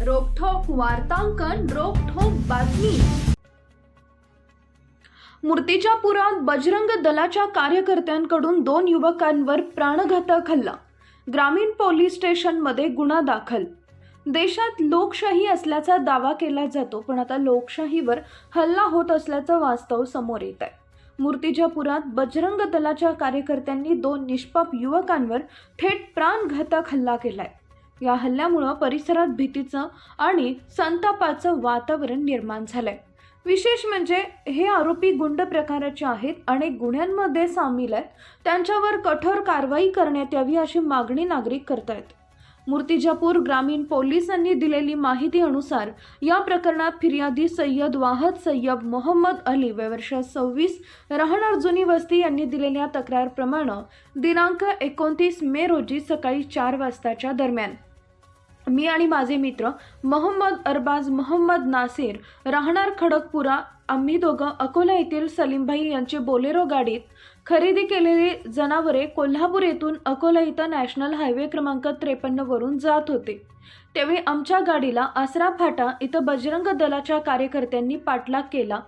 वार्तांकन रोखोक बातमी. मूर्तीच्या पुरात बजरंग दलाच्या कार्यकर्त्यांकडून दोन युवकांवर प्राणघातक हल्ला. ग्रामीण पोलीस स्टेशनमध्ये गुन्हा दाखल. देशात लोकशाही असल्याचा दावा केला जातो पण आता लोकशाहीवर हल्ला होत असल्याचं वास्तव समोर येत आहे. मूर्तीच्या पुरात बजरंग दलाच्या कार्यकर्त्यांनी दोन निष्पाप युवकांवर थेट प्राणघातक हल्ला केलाय. या हल्ल्यामुळं परिसरात भीतीचं आणि संतापाचं वातावरण निर्माण झालंय. विशेष म्हणजे हे आरोपी गुंड प्रकाराचे आहेत अनेक गुन्ह्यांमध्ये सामील आहेत. त्यांच्यावर कठोर कारवाई करण्यात यावी अशी मागणी नागरिक करतायत. मूर्तिजापूर ग्रामीण पोलिसांनी दिलेली माहिती अनुसार या प्रकरणात फिर्यादी सय्यद वाहद सय्यब मोहम्मद अली वयवर्ष सव्वीस राहणार जुनी वस्ती यांनी दिलेल्या तक्रारप्रमाणे दिनांक एकोणतीस मे रोजी सकाळी चार वाजताच्या दरम्यान मी आणि माझे मित्र मोहम्मद अरबाज मोहम्मद नासिर राहणार खडकपुरा आम्ही दोघं अकोला येथील सलीमभाई यांची बोलेरो गाडीत खरेदी केलेली जनावरे कोल्हापूर येथून अकोला इथं नॅशनल हायवे क्रमांक त्रेपन्नवरून जात होते. त्यावेळी आमच्या गाडीला आसरा फाटा इथं बजरंग दलाच्या कार्यकर्त्यांनी पाठलाग केला.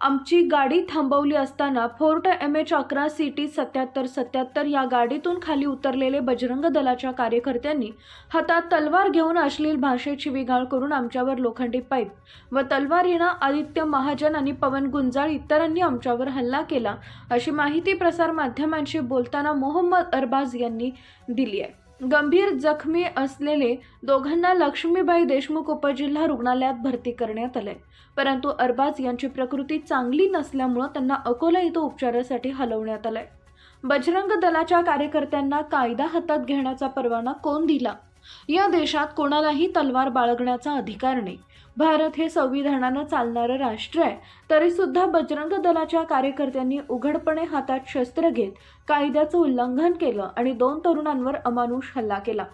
आमची गाडी थांबवली असताना फोर्ट एम एच अकरा सी टी सत्याहत्तर सत्याहत्तर या गाडीतून खाली उतरलेले बजरंग दलाच्या कार्यकर्त्यांनी हातात तलवार घेऊन अश्लील भाषेची विघाळ करून आमच्यावर लोखंडी पाईप व तलवार येणं आदित्य महाजन आणि पवन गुंजाळ इतरांनी आमच्यावर हल्ला केला अशी माहिती प्रसारमाध्यमांशी बोलताना मोहम्मद अरबाज यांनी दिली आहे. गंभीर जखमी असलेले दोघांना लक्ष्मीबाई देशमुख उपजिल्हा रुग्णालयात भरती करण्यात आलंय परंतु अरबाज यांची प्रकृती चांगली नसल्यामुळं त्यांना अकोला इथं उपचारासाठी हलवण्यात आलंय. बजरंग दलाच्या कार्यकर्त्यांना कायदा हातात घेण्याचा परवाना कोण दिला? या देशात कोणालाही तलवार बाळगण्याचा अधिकार नाही. भारत हे संविधानानं चालणारं राष्ट्र आहे. तरीसुद्धा बजरंग दलाच्या कार्यकर्त्यांनी उघडपणे हातात शस्त्र घेत कायद्याचं उल्लंघन केलं आणि दोन तरुणांवर अमानुष हल्ला केला.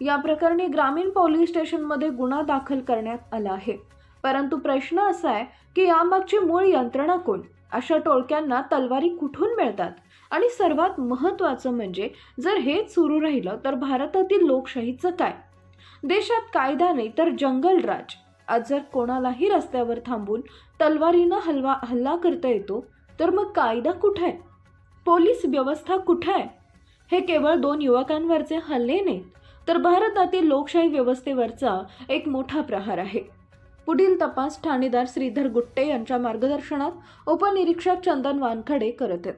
या प्रकरणी ग्रामीण पोलीस स्टेशनमध्ये गुन्हा दाखल करण्यात आला आहे. परंतु प्रश्न असा आहे की यामागची मूळ यंत्रणा कोण? अशा टोळक्यांना तलवारी कुठून मिळतात? आणि सर्वात महत्त्वाचं म्हणजे जर हेच सुरू राहिलं तर भारतातील लोकशाहीचं काय? देशात कायदा नाही तर जंगलराज आज जर कोणालाही रस्त्यावर थांबून तलवारीनं हलवा हल्ला करता येतो तर मग कायदा कुठे? आहे पोलीस व्यवस्था कुठे? आहे हे केवळ दोन युवकांवरचे हल्ले नाहीत तर भारतातील लोकशाही व्यवस्थेवरचा एक मोठा प्रहार आहे. पुढील तपास ठाणेदार श्रीधर गुट्टे यांच्या मार्गदर्शनात उपनिरीक्षक चंदन वानखडे करत आहेत.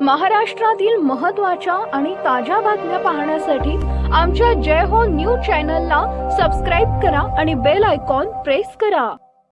महाराष्ट्रातील महत्त्वाच्या आणि ताज्या बातम्या पाहण्यासाठी आमच्या जय हो न्यूज चॅनलला सबस्क्राईब करा आणि बेल आयकॉन प्रेस करा.